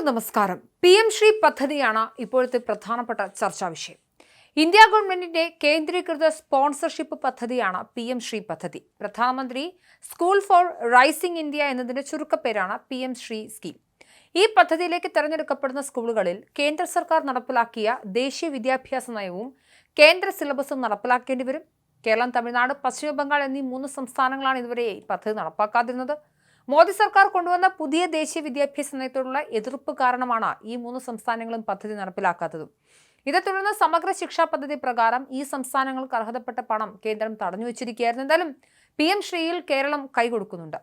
എല്ലാവർക്കും നമസ്കാരം. P M Shri പദ്ധതിയാണ് ഇപ്പോഴത്തെ പ്രധാനപ്പെട്ട ചർച്ചാ വിഷയം. ഇന്ത്യ ഗവൺമെന്റിന്റെ കേന്ദ്രീകൃത സ്പോൺസർഷിപ്പ് പദ്ധതിയാണ് പി എം ശ്രീ പദ്ധതി. പ്രധാനമന്ത്രി സ്കൂൾ ഫോർ റൈസിംഗ് ഇന്ത്യ എന്നതിന്റെ ചുരുക്കപ്പേരാണ് പി എം ശ്രീ സ്കീം. ഈ പദ്ധതിയിലേക്ക് തെരഞ്ഞെടുക്കപ്പെടുന്ന സ്കൂളുകളിൽ കേന്ദ്ര സർക്കാർ നടപ്പിലാക്കിയ ദേശീയ വിദ്യാഭ്യാസ നയവും കേന്ദ്ര സിലബസും നടപ്പിലാക്കേണ്ടി വരും. കേരളം തമിഴ്നാട് പശ്ചിമ ബംഗാൾ എന്നീ മൂന്ന് സംസ്ഥാനങ്ങളാണ് ഇതുവരെ ഈ പദ്ധതി നടപ്പാക്കാതിരുന്നത്. മോദി സർക്കാർ കൊണ്ടുവന്ന പുതിയ ദേശീയ വിദ്യാഭ്യാസ നയത്തോടുള്ള എതിർപ്പ് കാരണമാണ് ഈ മൂന്ന് സംസ്ഥാനങ്ങളും പദ്ധതി നടപ്പിലാക്കാത്തതും. ഇതേ തുടർന്ന് സമഗ്ര ശിക്ഷാ പദ്ധതി പ്രകാരം ഈ സംസ്ഥാനങ്ങൾക്ക് അർഹതപ്പെട്ട പണം കേന്ദ്രം തടഞ്ഞു വെച്ചിരിക്കുകയായിരുന്നു. എന്തായാലും പി എം ശ്രീയിൽ കേരളം കൈകൊടുക്കുന്നുണ്ട്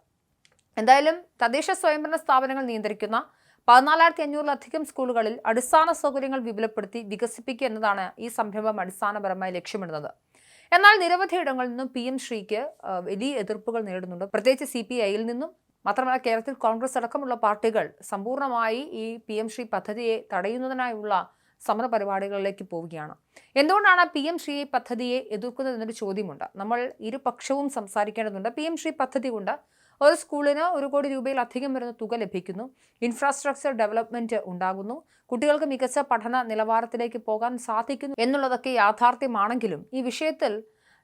എന്തായാലും തദ്ദേശ സ്വയംഭരണ സ്ഥാപനങ്ങൾ നിയന്ത്രിക്കുന്ന പതിനാലായിരത്തി അഞ്ഞൂറിലധികം സ്കൂളുകളിൽ അടിസ്ഥാന സൗകര്യങ്ങൾ വിപുലപ്പെടുത്തി വികസിപ്പിക്കുക എന്നതാണ് ഈ സംരംഭം അടിസ്ഥാനപരമായി ലക്ഷ്യമിടുന്നത്. എന്നാൽ നിരവധി ഇടങ്ങളിൽ നിന്നും പി എം ശ്രീക്ക് വലിയ എതിർപ്പുകൾ നേരിടുന്നുണ്ട്. പ്രത്യേകിച്ച് സി പി ഐയിൽ നിന്നും മാത്രമല്ല കേരളത്തിൽ കോൺഗ്രസ് അടക്കമുള്ള പാർട്ടികൾ സമ്പൂർണമായി ഈ പി എം ശ്രീ പദ്ധതിയെ തടയുന്നതിനായുള്ള സമര പരിപാടികളിലേക്ക് പോവുകയാണ്. എന്തുകൊണ്ടാണ് പി എം ശ്രീ പദ്ധതിയെ എതിർക്കുന്നത് എന്നൊരു ചോദ്യമുണ്ട്. നമ്മൾ ഇരുപക്ഷവും സംസാരിക്കേണ്ടതുണ്ട്. പി എം ശ്രീ പദ്ധതി കൊണ്ട് ഒരു സ്കൂളിന് ഒരു കോടി രൂപയിലധികം വരുന്ന തുക ലഭിക്കുന്നു. ഇൻഫ്രാസ്ട്രക്ചർ ഡെവലപ്മെന്റ് ഉണ്ടാകുന്നു. കുട്ടികൾക്ക് മികച്ച പഠന നിലവാരത്തിലേക്ക് പോകാൻ സാധിക്കുന്നു എന്നുള്ളതൊക്കെ യാഥാർത്ഥ്യമാണെങ്കിലും ഈ വിഷയത്തിൽ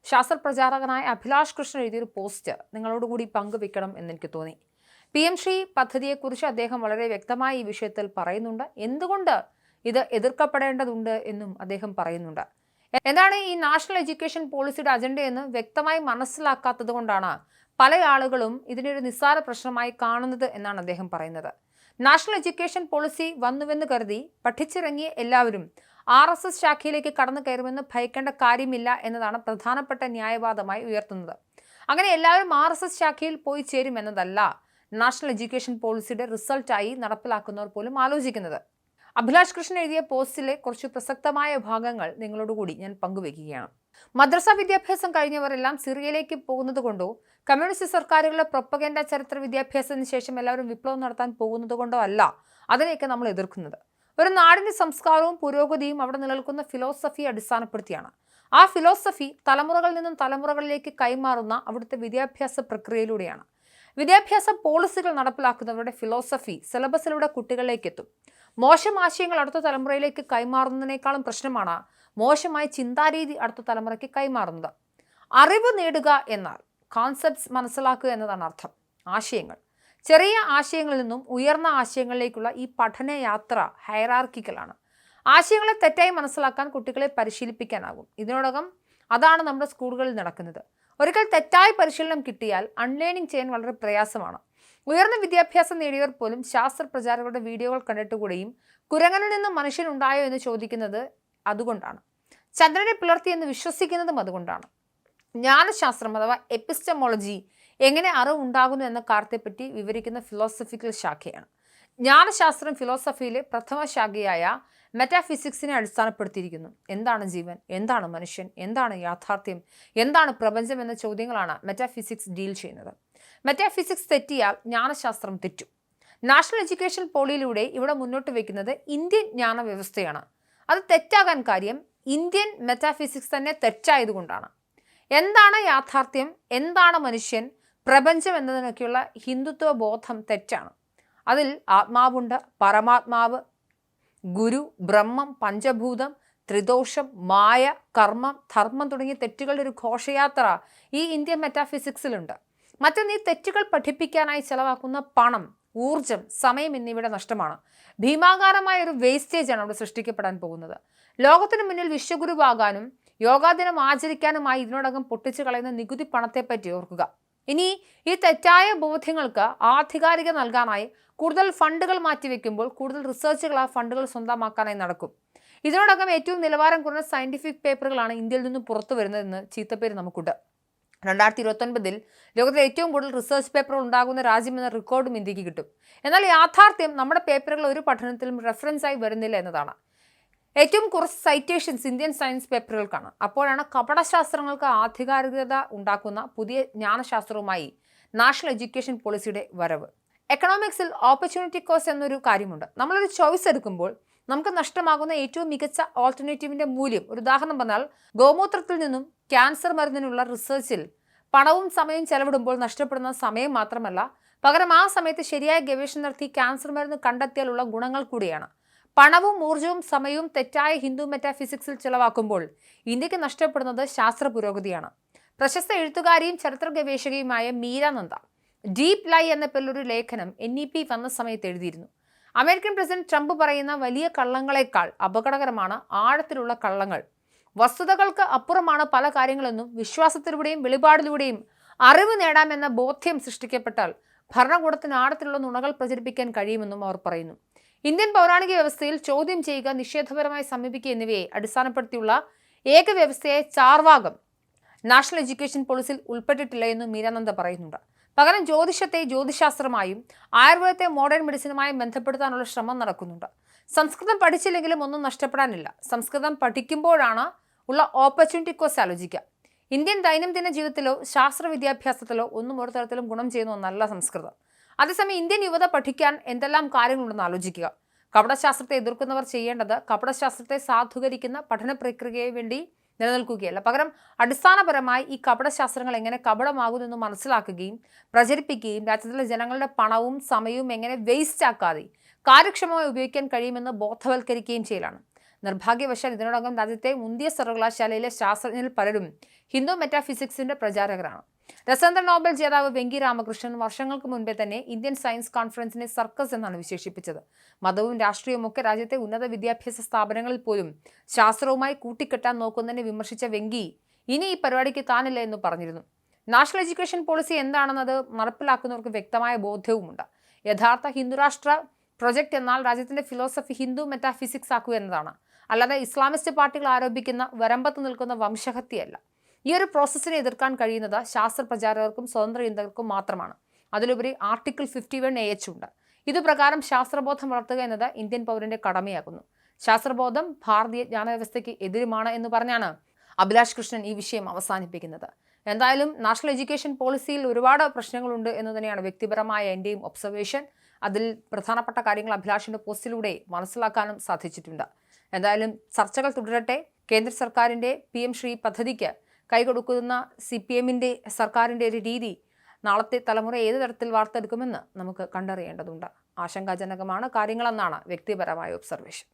ശാസ്ത്ര പ്രചാരകനായ അഭിലാഷ് കൃഷ്ണൻ എഴുതിയൊരു പോസ്റ്റ് നിങ്ങളോട് കൂടി പങ്കുവെക്കണം എന്നെനിക്ക് തോന്നി. പി. എം. ശ്രീ പദ്ധതിയെക്കുറിച്ച് അദ്ദേഹം വളരെ വ്യക്തമായി ഈ വിഷയത്തിൽ പറയുന്നുണ്ട്. എന്തുകൊണ്ട് ഇത് എതിർക്കപ്പെടേണ്ടതുണ്ട് എന്നും അദ്ദേഹം പറയുന്നുണ്ട്. എന്താണ് ഈ നാഷണൽ എഡ്യൂക്കേഷൻ പോളിസിയുടെ അജണ്ടയെന്ന് വ്യക്തമായി മനസ്സിലാക്കാത്തത് കൊണ്ടാണ് പല ആളുകളും ഇതിനൊരു നിസ്സാര പ്രശ്നമായി കാണുന്നത് എന്നാണ് അദ്ദേഹം പറയുന്നത്. നാഷണൽ എഡ്യൂക്കേഷൻ പോളിസി വന്നുവെന്ന് കരുതി പഠിച്ചിറങ്ങിയ എല്ലാവരും ആർ എസ് എസ് ശാഖയിലേക്ക് കടന്നു കയറുമെന്ന് ഭയക്കേണ്ട കാര്യമില്ല എന്നതാണ് പ്രധാനപ്പെട്ട ന്യായവാദമായി ഉയർത്തുന്നത്. അങ്ങനെ എല്ലാവരും ആർ എസ് എസ് ശാഖയിൽ പോയി ചേരുമെന്നതല്ല നാഷണൽ എഡ്യൂക്കേഷൻ പോളിസിയുടെ റിസൾട്ടായി നടപ്പിലാക്കുന്നവർ പോലും ആലോചിക്കുന്നത്. അഭിലാഷ് കൃഷ്ണൻ എഴുതിയ പോസ്റ്റിലെ കുറച്ച് പ്രസക്തമായ ഭാഗങ്ങൾ നിങ്ങളോടുകൂടി ഞാൻ പങ്കുവയ്ക്കുകയാണ്. മദ്രസ വിദ്യാഭ്യാസം കഴിഞ്ഞവരെല്ലാം സിറിയയിലേക്ക് പോകുന്നത് കൊണ്ടോ കമ്മ്യൂണിസ്റ്റ് സർക്കാരുകളുടെ പ്രൊപ്പഗൻഡ ചരിത്ര വിദ്യാഭ്യാസത്തിന് ശേഷം എല്ലാവരും വിപ്ലവം നടത്താൻ പോകുന്നത് കൊണ്ടോ അല്ല അതിനെയൊക്കെ നമ്മൾ എതിർക്കുന്നത്. ഒരു നാടിന്റെ സംസ്കാരവും പുരോഗതിയും അവിടെ നിലനിൽക്കുന്ന ഫിലോസഫിയെ അടിസ്ഥാനപ്പെടുത്തിയാണ്. ആ ഫിലോസഫി തലമുറകളിൽ നിന്നും തലമുറകളിലേക്ക് കൈമാറുന്ന അവിടുത്തെ വിദ്യാഭ്യാസ പ്രക്രിയയിലൂടെയാണ്. വിദ്യാഭ്യാസ പോളിസികൾ നടപ്പിലാക്കുന്നവരുടെ ഫിലോസഫി സിലബസിലൂടെ കുട്ടികളിലേക്ക് എത്തും മോശം ആശയങ്ങൾ അടുത്ത തലമുറയിലേക്ക് കൈമാറുന്നതിനേക്കാളും പ്രശ്നമാണ് മോശമായ ചിന്താരീതി അടുത്ത തലമുറയ്ക്ക് കൈമാറുന്നത്. അറിവ് നേടുക എന്നാൽ കോൺസെപ്റ്റ്സ് മനസ്സിലാക്കുക എന്നതാണ് അർത്ഥം. ആശയങ്ങൾ. ചെറിയ ആശയങ്ങളിൽ നിന്നും ഉയർന്ന ആശയങ്ങളിലേക്കുള്ള ഈ പഠനയാത്ര ഹൈറാർക്കിക്കലാണ്. ആശയങ്ങളെ തെറ്റായി മനസ്സിലാക്കാൻ കുട്ടികളെ പരിശീലിപ്പിക്കാനാകും. ഇതിനോടകം അതാണ് നമ്മുടെ സ്കൂളുകളിൽ നടക്കുന്നത്. ഒരിക്കൽ തെറ്റായ പരിശീലനം കിട്ടിയാൽ അൺലേണിംഗ് ചെയ്യാൻ വളരെ പ്രയാസമാണ്. ഉയർന്ന വിദ്യാഭ്യാസം നേടിയവർ പോലും ശാസ്ത്ര പ്രചാരകരുടെ വീഡിയോകൾ കണ്ടിട്ടുകൂടെയും കുരങ്ങനിൽ നിന്ന് മനുഷ്യനുണ്ടായോ എന്ന് ചോദിക്കുന്നത് അതുകൊണ്ടാണ്. ചന്ദ്രനെ എന്ന് വിശ്വസിക്കുന്നതും അതുകൊണ്ടാണ്. ജ്ഞാനശാസ്ത്രം അഥവാ എപ്പിസ്റ്റമോളജി എങ്ങനെ അറിവ് ഉണ്ടാകുന്നു എന്ന കാര്യത്തെപ്പറ്റി വിവരിക്കുന്ന ഫിലോസഫിക്കൽ ശാഖയാണ്. ജ്ഞാനശാസ്ത്രം ഫിലോസഫിയിലെ പ്രഥമ ശാഖയായ മെറ്റാഫിസിക്സിനെ അടിസ്ഥാനപ്പെടുത്തിയിരിക്കുന്നു. എന്താണ് ജീവൻ? എന്താണ് മനുഷ്യൻ? എന്താണ് യാഥാർത്ഥ്യം? എന്താണ് പ്രപഞ്ചം എന്ന ചോദ്യങ്ങളാണ് മെറ്റാഫിസിക്സ് ഡീൽ ചെയ്യുന്നത്. മെറ്റാഫിസിക്സ് തെറ്റിയാൽ ജ്ഞാനശാസ്ത്രം തെറ്റും. നാഷണൽ എഡ്യൂക്കേഷൻ പോളിയിലൂടെ ഇവിടെ മുന്നോട്ട് വയ്ക്കുന്നത് ഇന്ത്യൻ ജ്ഞാന വ്യവസ്ഥയാണ്. അത് തെറ്റാകാൻ കാര്യം ഇന്ത്യൻ മെറ്റാഫിസിക്സ് തന്നെ തെറ്റായതുകൊണ്ടാണ്. എന്താണ് യാഥാർത്ഥ്യം? എന്താണ് മനുഷ്യൻ? പ്രപഞ്ചം എന്നതിനൊക്കെയുള്ള ഹിന്ദുത്വ ബോധം തെറ്റാണ്. അതിൽ ആത്മാവുണ്ട് പരമാത്മാവ് ഗുരു ബ്രഹ്മം പഞ്ചഭൂതം ത്രിദോഷം മായ കർമ്മം ധർമ്മം തുടങ്ങിയ തെറ്റുകളുടെ ഒരു ഘോഷയാത്ര ഈ ഇന്ത്യൻ മെറ്റാഫിസിക്സിലുണ്ട് മറ്റൊന്ന് ഈ തെറ്റുകൾ പഠിപ്പിക്കാനായി ചെലവാക്കുന്ന പണം ഊർജം സമയം എന്നിവയുടെ നഷ്ടമാണ്. ഭീമാകാരമായ ഒരു വേസ്റ്റേജ് ആണ് അവിടെ സൃഷ്ടിക്കപ്പെടാൻ പോകുന്നത്. ലോകത്തിന് മുന്നിൽ വിശ്വഗുരുവാകാനും യോഗാദിനം ആചരിക്കാനുമായി ഇതിനോടകം പൊട്ടിച്ചു കളയുന്ന നികുതി പണത്തെപ്പറ്റി ഓർക്കുക. ഇനി ഈ തെറ്റായ ബോധ്യങ്ങൾക്ക് ആധികാരിക നൽകാനായി കൂടുതൽ ഫണ്ടുകൾ മാറ്റിവെക്കുമ്പോൾ കൂടുതൽ റിസർച്ചുകൾ ആ ഫണ്ടുകൾ സ്വന്തമാക്കാനായി നടക്കും. ഇതിനോടകം ഏറ്റവും നിലവാരം കുറഞ്ഞ സയന്റിഫിക് പേപ്പറുകളാണ് ഇന്ത്യയിൽ നിന്നും പുറത്തു വരുന്നതെന്ന് ചീത്തപ്പേര് നമുക്കുണ്ട്. രണ്ടായിരത്തി ഇരുപത്തൊൻപതിൽ ലോകത്തിലെ ഏറ്റവും കൂടുതൽ റിസർച്ച് പേപ്പറുകൾ ഉണ്ടാകുന്ന രാജ്യമെന്ന റെക്കോർഡും ഇന്ത്യയ്ക്ക് കിട്ടും. എന്നാൽ യാഥാർത്ഥ്യം നമ്മുടെ പേപ്പറുകൾ ഒരു പഠനത്തിലും റെഫറൻസായി വരുന്നില്ല എന്നതാണ്. ഏറ്റവും കുറച്ച് സൈറ്റേഷൻസ് ഇന്ത്യൻ സയൻസ് പേപ്പറുകൾക്കാണ് അപ്പോഴാണ് കപടശാസ്ത്രങ്ങൾക്ക് ആധികാരികത ഉണ്ടാക്കുന്ന പുതിയ ജ്ഞാനശാസ്ത്രവുമായി നാഷണൽ എഡ്യൂക്കേഷൻ പോളിസിയുടെ വരവ്. എക്കണോമിക്സിൽ ഓപ്പർച്യൂണിറ്റി കോസ്റ്റ് എന്നൊരു കാര്യമുണ്ട്. നമ്മളൊരു ചോയ്സ് എടുക്കുമ്പോൾ നമുക്ക് നഷ്ടമാകുന്ന ഏറ്റവും മികച്ച ഓൾട്ടർനേറ്റീവിന്റെ മൂല്യം. ഒരു ഉദാഹരണം പറഞ്ഞാൽ ഗോമൂത്രത്തിൽ നിന്നും ക്യാൻസർ മരുന്നിനുള്ള റിസർച്ചിൽ പണവും സമയവും ചെലവിടുമ്പോൾ നഷ്ടപ്പെടുന്ന സമയം മാത്രമല്ല പകരം ആ സമയത്ത് ശരിയായ ഗവേഷണം നടത്തി ക്യാൻസർ മരുന്ന് കണ്ടെത്തിയാലുള്ള ഗുണങ്ങൾ കൂടിയാണ്. പണവും ഊർജവും സമയവും തെറ്റായ ഹിന്ദു മെറ്റാഫിസിക്സിൽ ചിലവാക്കുമ്പോൾ ഇന്ത്യയ്ക്ക് നഷ്ടപ്പെടുന്നത് ശാസ്ത്ര പുരോഗതിയാണ്. പ്രശസ്ത എഴുത്തുകാരിയും ചരിത്ര ഗവേഷകയുമായ മീര നന്ദ ഡീപ് ലൈ എന്ന പേരിലൊരു ലേഖനം എൻ ഇ പി വന്ന സമയത്ത് എഴുതിയിരുന്നു. അമേരിക്കൻ പ്രസിഡന്റ് ട്രംപ് പറയുന്ന വലിയ കള്ളങ്ങളെക്കാൾ അപകടകരമാണ് ആഴത്തിലുള്ള കള്ളങ്ങൾ. വസ്തുതകൾക്ക് അപ്പുറമാണ് പല കാര്യങ്ങളെന്നും വിശ്വാസത്തിലൂടെയും വെളിപാടിലൂടെയും അറിവ് നേടാമെന്ന ബോധ്യം സൃഷ്ടിക്കപ്പെട്ടാൽ ഭരണകൂടത്തിന് ആഴത്തിലുള്ള നുണകൾ പ്രചരിപ്പിക്കാൻ കഴിയുമെന്നും അവർ പറയുന്നു. ഇന്ത്യൻ പൗരാണിക വ്യവസ്ഥയിൽ ചോദ്യം ചെയ്യുക നിഷേധപരമായി സമീപിക്കുക എന്നിവയെ അടിസ്ഥാനപ്പെടുത്തിയുള്ള ഏക വ്യവസ്ഥയെ ചാർവാകം നാഷണൽ എഡ്യൂക്കേഷൻ പോളിസിയിൽ ഉൾപ്പെട്ടിട്ടില്ല എന്നും മീരാനന്ദ പറയുന്നുണ്ട്. പകരം ജ്യോതിഷത്തെ ജ്യോതിശാസ്ത്രമായും ആയുർവേദത്തെ മോഡേൺ മെഡിസിനുമായും ബന്ധപ്പെടുത്താനുള്ള ശ്രമം നടക്കുന്നുണ്ട്. സംസ്കൃതം പഠിച്ചില്ലെങ്കിലും ഒന്നും നഷ്ടപ്പെടാനില്ല. സംസ്കൃതം പഠിക്കുമ്പോഴാണ് ഉള്ള ഓപ്പർച്യൂണിറ്റി കോസ്റ്റ് ആലോചിക്കുക. ഇന്ത്യൻ ദൈനംദിന ജീവിതത്തിലോ ശാസ്ത്ര വിദ്യാഭ്യാസത്തിലോ ഒന്നും ഒരു തരത്തിലും ഗുണം ചെയ്യുന്ന ഒന്നല്ല സംസ്കൃതം. അതേസമയം ഇന്ത്യൻ യുവത പഠിക്കാൻ എന്തെല്ലാം കാര്യങ്ങളുണ്ടെന്ന് ആലോചിക്കുക. കപടശാസ്ത്രത്തെ എതിർക്കുന്നവർ ചെയ്യേണ്ടത് കപടശാസ്ത്രത്തെ സാധൂകരിക്കുന്ന പഠന പ്രക്രിയയെ വേണ്ടി നിലനിൽക്കുകയല്ല. പകരം അടിസ്ഥാനപരമായി ഈ കപടശാസ്ത്രങ്ങൾ എങ്ങനെ കപടമാകുന്നെന്ന് മനസ്സിലാക്കുകയും പ്രചരിപ്പിക്കുകയും രാജ്യത്തിലെ ജനങ്ങളുടെ പണവും സമയവും എങ്ങനെ വേസ്റ്റ് ആക്കാതെ കാര്യക്ഷമമായി ഉപയോഗിക്കാൻ കഴിയുമെന്ന് ബോധവൽക്കരിക്കുകയും ചെയ്യലാണ്. നിർഭാഗ്യവശാൽ ഇതിനോടകം രാജ്യത്തെ മുന്തിയ സർവകലാശാലയിലെ ശാസ്ത്രജ്ഞരിൽ പലരും ഹിന്ദു മെറ്റാഫിസിക്സിന്റെ പ്രചാരകരാണ്. രസേന്ദ്ര നോബൽ ജേതാവ് വെങ്കി രാമകൃഷ്ണൻ വർഷങ്ങൾക്ക് മുൻപേ തന്നെ ഇന്ത്യൻ സയൻസ് കോൺഫറൻസിനെ സർക്കസ് എന്നാണ് വിശേഷിപ്പിച്ചത്. മതവും രാഷ്ട്രീയവും ഒക്കെ രാജ്യത്തെ ഉന്നത വിദ്യാഭ്യാസ സ്ഥാപനങ്ങളിൽ പോലും ശാസ്ത്രവുമായി കൂട്ടിക്കെട്ടാൻ നോക്കുന്നതിനെ വിമർശിച്ച വെങ്കി ഇനി ഈ പരിപാടിക്ക് താനില്ല എന്ന് പറഞ്ഞിരുന്നു. നാഷണൽ എഡ്യൂക്കേഷൻ പോളിസി എന്താണെന്നത് നടപ്പിലാക്കുന്നവർക്ക് വ്യക്തമായ ബോധ്യവുമുണ്ട്. യഥാർത്ഥ ഹിന്ദുരാഷ്ട്ര പ്രൊജക്ട് എന്നാൽ രാജ്യത്തിന്റെ ഫിലോസഫി ഹിന്ദു മെറ്റാഫിസിക്സ് ആക്കുക എന്നതാണ്. അല്ലാതെ ഇസ്ലാമിസ്റ്റ് പാർട്ടികൾ ആരോപിക്കുന്ന വരമ്പത്ത് നിൽക്കുന്ന വംശഹത്യയല്ല. ഈ ഒരു പ്രോസസ്സിനെ എതിർക്കാൻ കഴിയുന്നത് ശാസ്ത്ര പ്രചാരകർക്കും സ്വതന്ത്ര ചിന്തകർക്കും മാത്രമാണ്. അതിലുപരി article fifty one A H ഉണ്ട് ഇതുപ്രകാരം ശാസ്ത്രബോധം വളർത്തുക എന്നത് ഇന്ത്യൻ പൗരന്റെ കടമയാകുന്നു. ശാസ്ത്രബോധം ഭാരതീയ ജ്ഞാനവ്യവസ്ഥയ്ക്ക് എതിരുമാണ് എന്ന് പറഞ്ഞാണ് അഭിലാഷ് കൃഷ്ണൻ ഈ വിഷയം അവസാനിപ്പിക്കുന്നത്. എന്തായാലും നാഷണൽ എഡ്യൂക്കേഷൻ പോളിസിയിൽ ഒരുപാട് പ്രശ്നങ്ങളുണ്ട് എന്ന് തന്നെയാണ് വ്യക്തിപരമായ എന്റെയും ഒബ്സർവേഷൻ അതിൽ പ്രധാനപ്പെട്ട കാര്യങ്ങൾ അഭിലാഷിന്റെ പോസ്റ്റിലൂടെ മനസ്സിലാക്കാനും സാധിച്ചിട്ടുണ്ട്. എന്തായാലും ചർച്ചകൾ തുടരട്ടെ. കേന്ദ്ര സർക്കാരിന്റെ പി എം ശ്രീ പദ്ധതിക്ക് കൈകൊടുക്കുന്ന സി പി എമ്മിന്റെ സർക്കാരിന്റെ ഒരു രീതി നാളത്തെ തലമുറ ഏത് തരത്തിൽ വാർത്തെടുക്കുമെന്ന് നമുക്ക് കണ്ടറിയേണ്ടതുണ്ട്. ആശങ്കാജനകമാണ് കാര്യങ്ങളെന്നാണ് വ്യക്തിപരമായ ഒബ്സർവേഷൻ.